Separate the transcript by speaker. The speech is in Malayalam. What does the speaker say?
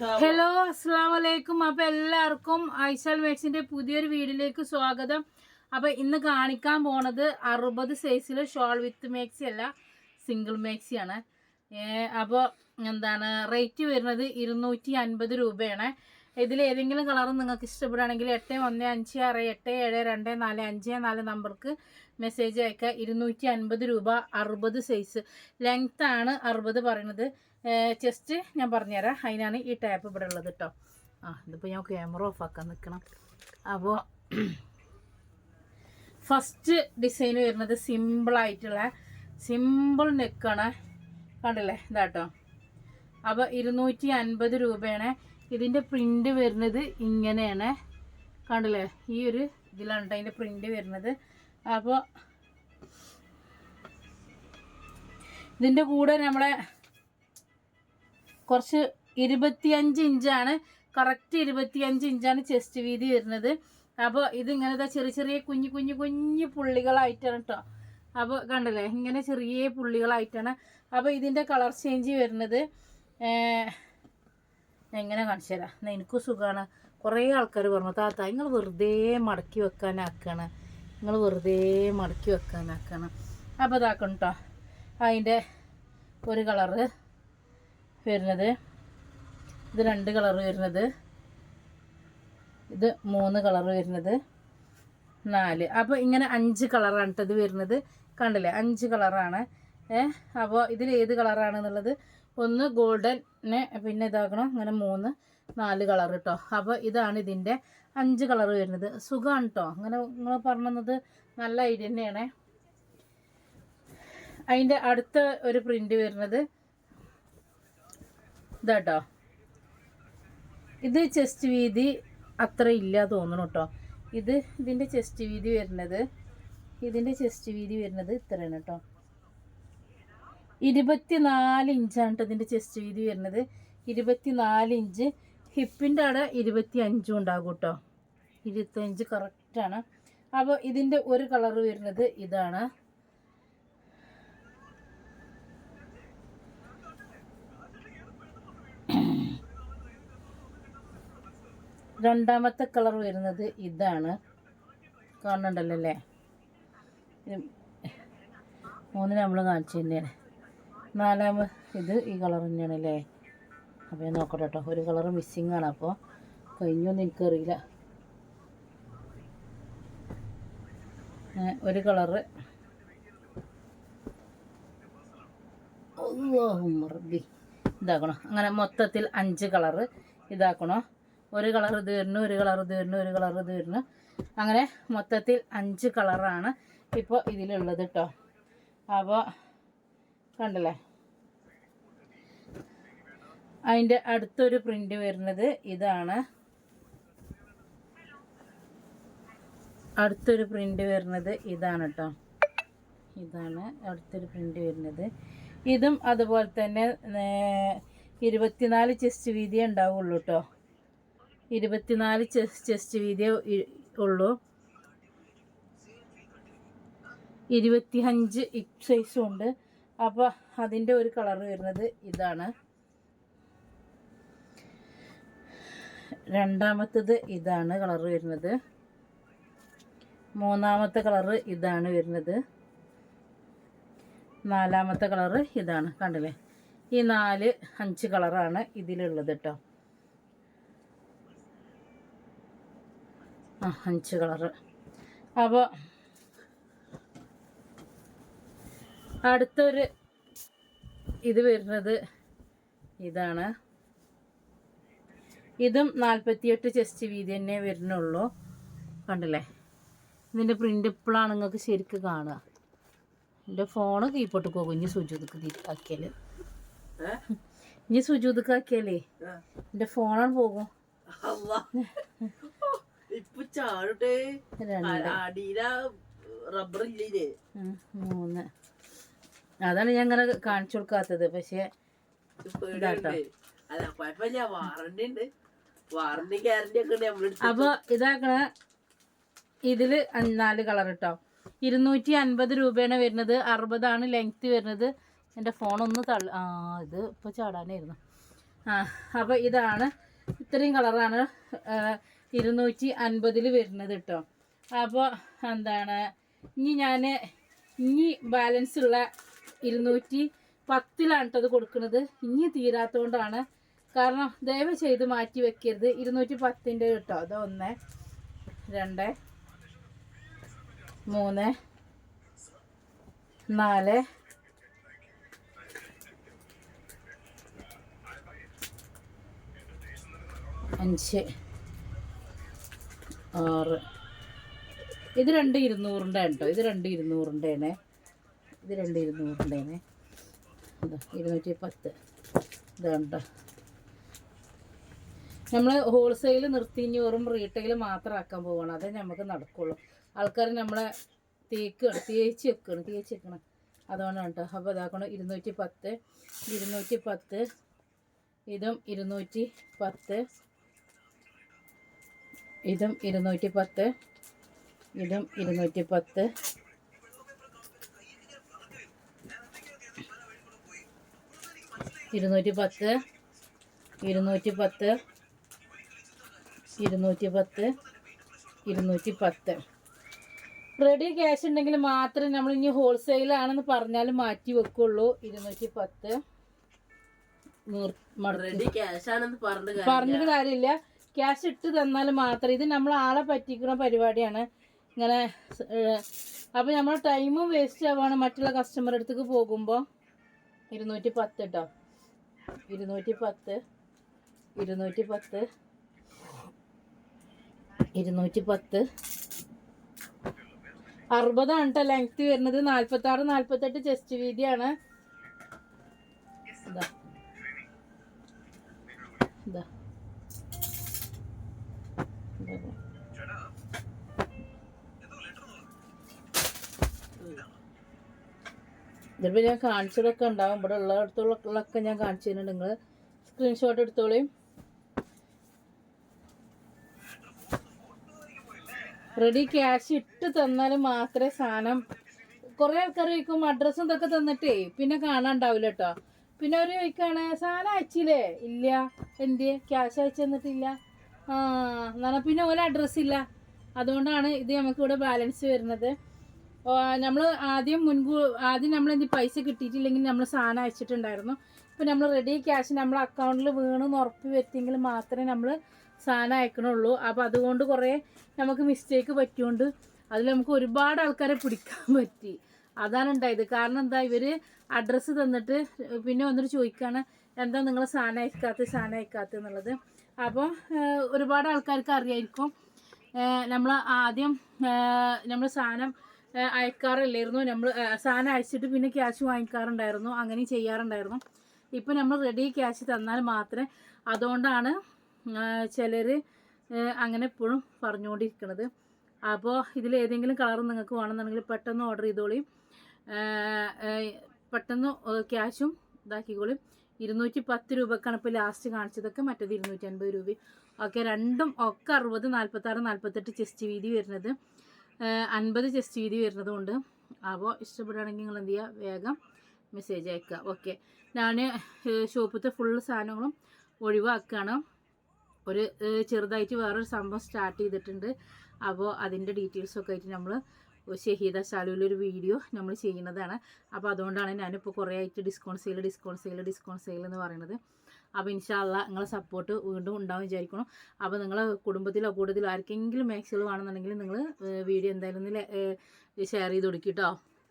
Speaker 1: ഹലോ അസ്സാം വലൈക്കും അപ്പോൾ എല്ലാവർക്കും ഐശാൽ മാക്സിന്റെ പുതിയൊരു വീഡിയോയിലേക്ക് സ്വാഗതം. അപ്പോൾ ഇന്ന് കാണിക്കാൻ പോണത് അറുപത് സൈസിലെ ഷോൾ വിത്ത് മേക്സി അല്ല സിംഗിൾ മേക്സിയാണ് അപ്പോൾ എന്താണ് റേറ്റ് വരുന്നത് ഇരുന്നൂറ്റി അൻപത് രൂപയാണ്. ഇതിൽ ഏതെങ്കിലും കളർ നിങ്ങൾക്ക് ഇഷ്ടപ്പെടുകയാണെങ്കിൽ എട്ട് ഒന്ന് അഞ്ച് ആറ് എട്ട് ഏഴ് രണ്ട് നാല് അഞ്ച് നാല് നമ്പർക്ക് മെസ്സേജ് അയക്കുക. ഇരുന്നൂറ്റി അൻപത് രൂപ അറുപത് സൈസ്. ലെങ്ത്താണ് അറുപത് പറയുന്നത്. ചെസ്റ്റ് ഞാൻ പറഞ്ഞുതരാം. അതിനാണ് ഈ ടാപ്പ് ഇവിടെ ഉള്ളത് കേട്ടോ ആ ഇതിപ്പോൾ ഞാൻ ക്യാമറ ഓഫ് ആക്കാൻ നിൽക്കണം അപ്പോൾ ഫസ്റ്റ് ഡിസൈൻ വരുന്നത് സിമ്പിളായിട്ടുള്ള സിമ്പിൾ നെക്കാണ് കണ്ടില്ലേ? ഇതാട്ടോ അപ്പോൾ ഇരുന്നൂറ്റി അൻപത് രൂപയാണ്. ഇതിന്റെ പ്രിന്റ് വരുന്നത് ഇങ്ങനെയാണ്. കണ്ടില്ലേ? ഈ ഒരു ഇതിലാണ് കേട്ടോ അതിന്റെ പ്രിന്റ് വരുന്നത്. അപ്പോൾ ഇതിന്റെ കൂടെ നമ്മളെ കുറച്ച് ഇരുപത്തിയഞ്ച് ഇഞ്ചാണ്. കറക്റ്റ് ഇരുപത്തിയഞ്ച് ഇഞ്ചാണ് ചെസ്റ്റ് വീതി വരുന്നത്. അപ്പോൾ ഇതിങ്ങനത്തെ ചെറിയ ചെറിയ കുഞ്ഞു കുഞ്ഞു കുഞ്ഞു പുള്ളികളായിട്ടാണ് കേട്ടോ അപ്പോൾ കണ്ടല്ലേ? ഇങ്ങനെ ചെറിയ പുള്ളികളായിട്ടാണ്. അപ്പോൾ ഇതിന്റെ കളർ ചേഞ്ച് വരുന്നത്. എങ്ങനെ കാണിച്ചു തരാം? എനിക്കും സുഖമാണ് കുറേ ആൾക്കാർ പറഞ്ഞു താത്ത നിങ്ങൾ വെറുതെ മടക്കി വെക്കാനാക്കാണ്. നിങ്ങൾ വെറുതെ മടക്കി വെക്കാനാക്കാണ്. അപ്പോൾ ഇതാക്കണം കേട്ടോ അതിന്റെ ഒരു കളറ്. വരുന്നത്. ഇത് രണ്ട് കളർ വരുന്നത്. ഇത് മൂന്ന് കളർ വരുന്നത്. നാല്. അപ്പോൾ ഇങ്ങനെ അഞ്ച് കളറാണ് ഇത് വരുന്നത്. കണ്ടില്ലേ? അഞ്ച് കളറാണ്. ഏ അപ്പോൾ ഇതിൽ ഏത് കളറാണ് എന്നുള്ളത്? ഒന്ന് ഗോൾഡൻ പിന്നെ ഇതാക്കണം. അങ്ങനെ മൂന്ന് നാല് കളർ കേട്ടോ അപ്പോൾ ഇതാണ് ഇതിന്റെ അഞ്ച് കളർ വരുന്നത്. സുഖമാണ് കേട്ടോ അങ്ങനെ നിങ്ങൾ പറഞ്ഞത് നല്ല ഐഡിയ തന്നെയാണ്. അതിന്റെ അടുത്ത ഒരു പ്രിന്റ് വരുന്നത് ഇതാട്ടോ. ഇത് ചെസ്റ്റ് വീതി അത്ര ഇല്ല തോന്നണം കേട്ടോ ഇത് ഇതിന്റെ ചെസ്റ്റ് വീതി വരുന്നത് ഇതിന്റെ ചെസ്റ്റ് വീതി വരുന്നത് ഇത്രയാണ് കേട്ടോ ഇരുപത്തിനാല് ഇഞ്ചാണ് കേട്ടോ ഇതിന്റെ ചെസ്റ്റ് വീതി വരുന്നത്. ഇരുപത്തിനാല് ഇഞ്ച് ഹിപ്പിന്റെ അവിടെ ഇരുപത്തി അഞ്ചും ഉണ്ടാകും കേട്ടോ ഇരുപത്തഞ്ച് കറക്റ്റാണ് അപ്പോൾ ഇതിന്റെ ഒരു കളർ വരുന്നത് ഇതാണ്. രണ്ടാമത്തെ കളർ വരുന്നത് ഇതാണ്. കാണുന്നുണ്ടല്ലോ അല്ലേ? മൂന്ന് നമ്മൾ കാണിച്ചു തന്നെയാണ്. നാലാമ ഇത് ഈ കളർ തന്നെയാണ് അല്ലേ? അപ്പോൾ ഞാൻ നോക്കട്ടെ കേട്ടോ. ഒരു കളർ മിസ്സിങ് ആണ്. അപ്പോൾ കഴിഞ്ഞൊന്നും എനിക്കറിയില്ല. ഒരു കളറ് ഇതാക്കണോ? അങ്ങനെ മൊത്തത്തിൽ അഞ്ച് കളറ് ഇതാക്കണോ? ഒരു കളർ ഇത് വരുന്നു ഒരു കളർ ഇത് വരുന്നു ഒരു കളർ ഇത് വരുന്നു. അങ്ങനെ മൊത്തത്തിൽ അഞ്ച് കളറാണ് ഇപ്പോൾ ഇതിലുള്ളത് കേട്ടോ അപ്പോൾ കണ്ടല്ലേ? അതിന്റെ അടുത്തൊരു പ്രിന്റ് വരുന്നത് ഇതാണ്. അടുത്തൊരു പ്രിന്റ് വരുന്നത് ഇതാണ് കേട്ടോ ഇതാണ് അടുത്തൊരു പ്രിന്റ് വരുന്നത്. ഇതും അതുപോലെ തന്നെ ഇരുപത്തിനാല് ചെസ്റ്റ് വീതിയേ ഉണ്ടാവുള്ളൂ കേട്ടോ ഇരുപത്തിനാല് ചെസ് ചെസ്റ്റ് വീതിയേ ഉള്ളൂ. ഇരുപത്തി അഞ്ച് ഇപ് സൈസും ഉണ്ട്. അപ്പോൾ അതിന്റെ ഒരു കളർ വരുന്നത് ഇതാണ്. രണ്ടാമത്തത് ഇതാണ് കളർ വരുന്നത്. മൂന്നാമത്തെ കളറ് ഇതാണ് വരുന്നത്. നാലാമത്തെ കളറ് ഇതാണ്. കണ്ടില്ലേ? ഈ നാല് അഞ്ച് കളറാണ് ഇതിലുള്ളത് കേട്ടോ. ആ അഞ്ച് കളറ്. അപ്പോൾ അടുത്തൊരു ഇത് വരുന്നത് ഇതാണ്. ഇതും നാൽപ്പത്തിയെട്ട് ചെസ്റ്റ് വീതി തന്നെ വരുന്നുള്ളൂ. കണ്ടില്ലേ? ഇതിന്റെ പ്രിന്റ് ഇപ്പോഴാണ് നിങ്ങൾക്ക് ശരിക്ക് കാണുക. എന്റെ ഫോണ് കീപ്പോട്ട് പോകും ഇനി സുജൂതക്ക് ആക്കിയാൽ ഇനി സുജൂതക്ക് ആക്കിയാലേ എന്റെ ഫോണാണ് പോകും.
Speaker 2: ഇപ്പൊ ചാടട്ടെ അടിയില റബ്ബർ ഇല്ലേ
Speaker 1: മൂന്ന്. അതാണ് ഞാൻ അങ്ങനെ കാണിച്ചു കൊടുക്കാത്തത് പക്ഷേ അപ്പൊ ഇതാക്കണ ഇതിൽ നാല് കളർ കേട്ടോ ഇരുന്നൂറ്റി അൻപത് രൂപയാണ് വരുന്നത്. അറുപതാണ് ലെങ്ത് വരുന്നത്. എന്റെ ഫോൺ ഒന്ന് തള്ളി ആ ഇത് ഇപ്പോൾ ചാടാനായിരുന്നു. ആ അപ്പോൾ ഇതാണ് ഇത്രയും കളറാണ് ഇരുന്നൂറ്റി അൻപതിൽ വരുന്നത് കേട്ടോ അപ്പോൾ എന്താണ് ഇനി ഞാൻ ഇനി ബാലൻസ് ഉള്ള ഇരുന്നൂറ്റി പത്തിലാണ് അത് കൊടുക്കുന്നത് ഇനി തീരാത്തതുകൊണ്ടാണ് കാരണം ദയവ് ചെയ്ത് മാറ്റി വെക്കരുത്. ഇരുന്നൂറ്റി പത്തിന്റെ കേട്ടോ അത് ഒന്ന് രണ്ട് മൂന്ന് നാല് അഞ്ച്. ആറ്. ഇത് രണ്ട് ഇരുന്നൂറിന്റെ കേട്ടോ. ഇത് രണ്ട് ഇരുന്നൂറിന്റെയാണ് ഇത് രണ്ട് ഇരുന്നൂറിന്റെയാണ് ഇരുന്നൂറ്റി പത്ത് ഇതാണ്ടോ. നമ്മൾ ഹോൾസെയിൽ നിർത്തിഞ്ഞോറും റീറ്റെയിൽ മാത്രം ആക്കാൻ പോവുകയാണ് അതേ നമുക്ക് നടക്കുള്ളൂ. ആൾക്കാർ നമ്മളെ തേക്കാണ് തേച്ച് വെക്കണം. തേച്ച് വെക്കണം. അതുകൊണ്ടാണ് കേട്ടോ. അപ്പോൾ ഇതാക്കണം ഇരുന്നൂറ്റി പത്ത് ഇരുന്നൂറ്റി പത്ത് ഇതും ഇരുന്നൂറ്റി പത്ത് ഇതും ഇരുന്നൂറ്റി പത്ത് ഇതും ഇരുന്നൂറ്റി പത്ത് ഇരുന്നൂറ്റി പത്ത് ഇരുന്നൂറ്റി പത്ത് ഇരുന്നൂറ്റി പത്ത് ഇരുന്നൂറ്റി പത്ത് റെഡി ക്യാഷ് ഉണ്ടെങ്കിൽ മാത്രമേ നമ്മൾ ഇനി ഹോൾസെയിലാണെന്ന് പറഞ്ഞാൽ മാറ്റി വെക്കുള്ളൂ. ഇരുന്നൂറ്റി പത്ത്
Speaker 2: റെഡി ക്യാഷ് ആണെന്ന് പറഞ്ഞു
Speaker 1: പറഞ്ഞിട്ട് കാര്യമില്ല. ക്യാഷ് ഇട്ട് തന്നാൽ മാത്രം. ഇത് നമ്മൾ ആളെ പറ്റിക്കുന്ന പരിപാടിയാണ്. ഇങ്ങനെ അപ്പോൾ നമ്മൾ ടൈമും വേസ്റ്റ് ആവാണ് മറ്റുള്ള കസ്റ്റമർ അടുത്തേക്ക് പോകുമ്പോൾ ഇരുന്നൂറ്റി പത്ത് കേട്ടോ ഇരുന്നൂറ്റി പത്ത് ഇരുന്നൂറ്റി പത്ത് ഇരുന്നൂറ്റി പത്ത് അറുപതാണ് കേട്ടോ ലെങ്ത് വരുന്നത്. നാൽപ്പത്തി ആറ് നാൽപ്പത്തെട്ട് ചെസ്റ്റ് വീതിയാണ് ഇതാ. ഇതാ. ഞാൻ കാണിച്ചതൊക്കെ ഉണ്ടാവും. ഇവിടെ ഉള്ളിടത്തുള്ളൊക്കെ ഞാൻ കാണിച്ചു തരുന്നുണ്ട്. നിങ്ങൾ സ്ക്രീൻഷോട്ട് എടുത്തോളേ. റെഡി ക്യാഷ് ഇട്ട് തന്നാൽ മാത്രമേ സാധനം കുറേ ആൾക്കാർ ചോദിക്കും അഡ്രസ്സും ഇതൊക്കെ തന്നിട്ടേ പിന്നെ കാണാണ്ടാവില്ല കേട്ടോ പിന്നെ അവർ ചോദിക്കാണ് സാധനം അയച്ചില്ലേ? ഇല്ല. എന്ത് ക്യാഷ് അയച്ചു തന്നിട്ടില്ല. ആ പിന്നെ ഓരോ അഡ്രസ്സ് ഇല്ല. അതുകൊണ്ടാണ് ഇത് നമുക്ക് ഇവിടെ ബാലൻസ് വരുന്നത്. നമ്മൾ ആദ്യം മുൻകൂർ ആദ്യം നമ്മൾ എന്ത് പൈസ കിട്ടിയിട്ടില്ലെങ്കിൽ നമ്മൾ സാധനം അയച്ചിട്ടുണ്ടായിരുന്നു. ഇപ്പം നമ്മൾ റെഡി ക്യാഷ് നമ്മൾ അക്കൗണ്ടിൽ വീണെന്ന് ഉറപ്പ് വരുത്തിയെങ്കിൽ മാത്രമേ നമ്മൾ സാധനം അയക്കണുള്ളൂ. അപ്പോൾ അതുകൊണ്ട് കുറേ നമുക്ക് മിസ്റ്റേക്ക് പറ്റിയോണ്ട് അതിൽ നമുക്ക് ഒരുപാട് ആൾക്കാരെ പിടിക്കാൻ പറ്റി. അതാണ് ഉണ്ടായത്. കാരണം എന്താ ഇവർ അഡ്രസ്സ് തന്നിട്ട് പിന്നെ വന്നിട്ട് ചോദിക്കുകയാണ് എന്താ നിങ്ങൾ സാധനം അയക്കാത്ത സാധനം അയക്കാത്ത എന്നുള്ളത് അപ്പോൾ ഒരുപാട് ആൾക്കാർക്ക് അറിയായിരിക്കും. നമ്മൾ ആദ്യം നമ്മൾ സാധനം അയക്കാറില്ലായിരുന്നു. നമ്മൾ സാധനം അയച്ചിട്ട് പിന്നെ ക്യാഷ് വാങ്ങിക്കാറുണ്ടായിരുന്നു. അങ്ങനെ ചെയ്യാറുണ്ടായിരുന്നു. ഇപ്പം നമ്മൾ റെഡി ക്യാഷ് തന്നാൽ മാത്രമേ അതുകൊണ്ടാണ് ചിലർ അങ്ങനെ എപ്പോഴും പറഞ്ഞുകൊണ്ടിരിക്കുന്നത് അപ്പോൾ ഇതിൽ ഏതെങ്കിലും കളർ നിങ്ങൾക്ക് വേണമെന്നുണ്ടെങ്കിൽ പെട്ടെന്ന് ഓർഡർ ചെയ്തോളി. ഏഹ് ഏഹ് പെട്ടെന്ന് ക്യാഷും ഇതാക്കിക്കോളും. ഇരുന്നൂറ്റി പത്ത് രൂപക്കാണ് ഇപ്പോൾ ലാസ്റ്റ് കാണിച്ചതൊക്കെ. മറ്റേത് ഇരുന്നൂറ്റി അൻപത് രൂപ. ഓക്കെ രണ്ടും ഒക്കെ അറുപത് നാൽപ്പത്താറ് നാൽപ്പത്തെട്ട് ചെസ്റ്റ് വീതി വരുന്നത്. അൻപത് ചെസ്റ്റ് വീതി വരുന്നതുകൊണ്ട് അപ്പോൾ ഇഷ്ടപ്പെടുകയാണെങ്കിൽ നിങ്ങൾ എന്ത് ചെയ്യുക? വേഗം മെസ്സേജ് അയക്കുക. ഓക്കെ ഞാൻ ഷോപ്പിലത്തെ ഫുള്ള് സാധനങ്ങളും ഒഴിവാക്കുകയാണ്. ഒരു ചെറുതായിട്ട് വേറൊരു സംഭവം സ്റ്റാർട്ട് ചെയ്തിട്ടുണ്ട്. അപ്പോൾ അതിന്റെ ഡീറ്റെയിൽസൊക്കെ ആയിട്ട് നമ്മൾ ഷഹീദ ശാലുവിലൊരു വീഡിയോ നമ്മൾ ചെയ്യുന്നതാണ്. അപ്പോൾ അതുകൊണ്ടാണ് ഞാനിപ്പോൾ കുറേ ആയിട്ട് discount sale discount sale discount sale എന്ന് പറയുന്നത്. അപ്പോൾ ഇൻഷാല്ല നിങ്ങളെ സപ്പോർട്ട് വീണ്ടും ഉണ്ടാവും വിചാരിക്കണം അപ്പോൾ നിങ്ങളെ കുടുംബത്തിലോ കൂടുതലോ ആർക്കെങ്കിലും മാക്സുകൾ വേണമെന്നുണ്ടെങ്കിൽ നിങ്ങൾ വീഡിയോ എന്തായാലും ഷെയർ ചെയ്ത് കൊടുക്കും കേട്ടോ